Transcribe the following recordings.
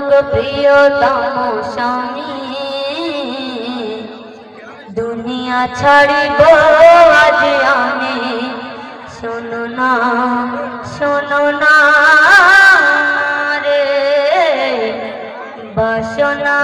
প্রিয়তম স্বামী। দুনিয়া ছাড়িব আজ আমি। শোনো না শোনো না রে। বাসনা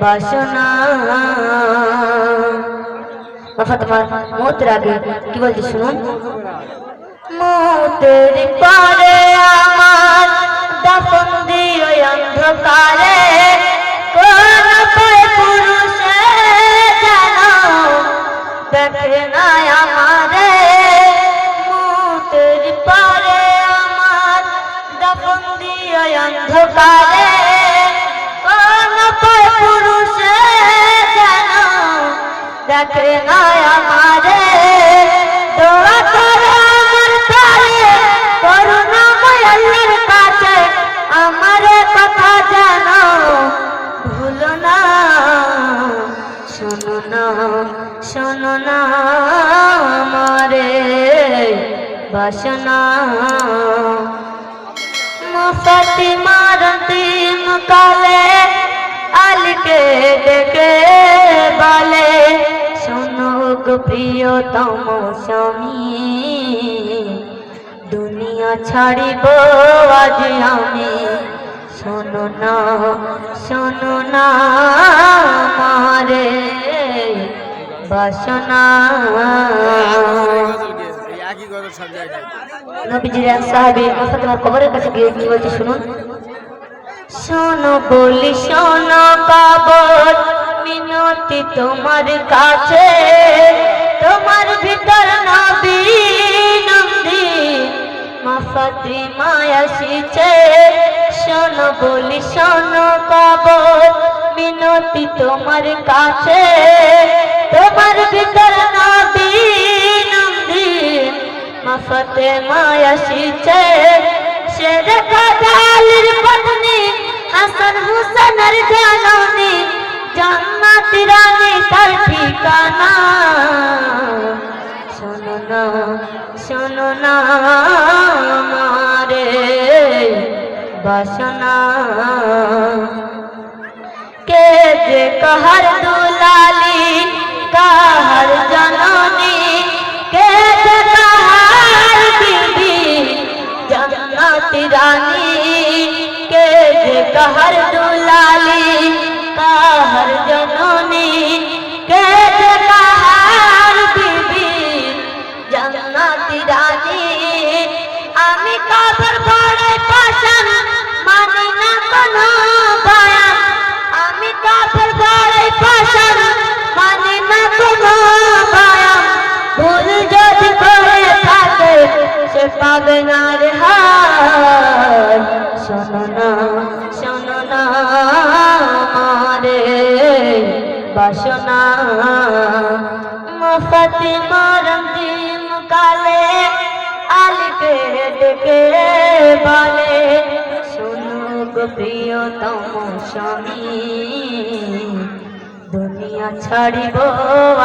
বাসনা। বাবা তোমার মতের আগে কি বলছি শুনুন? মতের পরে আমার দাফন দিও অন্ধকারে। কোন পায় পুরুষে জানো, দেখে না আমারে। মতের পরে আমার দাফন দিও অন্ধকারে। দেখে না আমারে। দোয়া করে আমার কাছে। আমার কথা জানো, ভুলো না। শোনো না শোনো না আমারে, বাসনা। মুফতি মারতি মুকালে প্রিয়তম স্বামী। দুনিয়া ছাড়িব আজ আমি। শোনো না শোনো না মারে বাসনা। কবরের কাছে গিয়ে শোনো বলি, শোনো কবর মিনতি তোমার কাছে, তোমার ভিতর নবী নন্দী মা ফাতিমা আসিছে শোনো বলি, শোনো কবর মিনতি তোমার কাছে, তোমার ভিতর নবী নন্দী মাফতে মায়াসিছে সে দেখা জালির পত্নী, হাসান হুসেনের জাননী। জান্নাত রানী তার ঠিকানা। শোনো না শোনো না মারে বাসনা। কে যে কাহার দুলালি, কাহার জননী কাবার বড় পাশান মানি না কোনো বয়ান আমি কাবার বড় পাশান মানি না কোনো বয়ান ভুল যদি করে থাকে, সে পাবে না রে হার বাসনা। মফতি মারন্দি মুকালে আলিকে ডেকে বলে, শোনো গো প্রিয়তম স্বামী, দুনিয়া ছাড়িব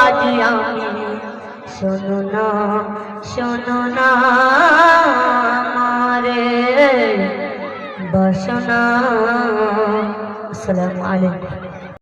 আজ আমি। শোনো না শোনো না মারে বাসনা আসসালামু আলাইকুম।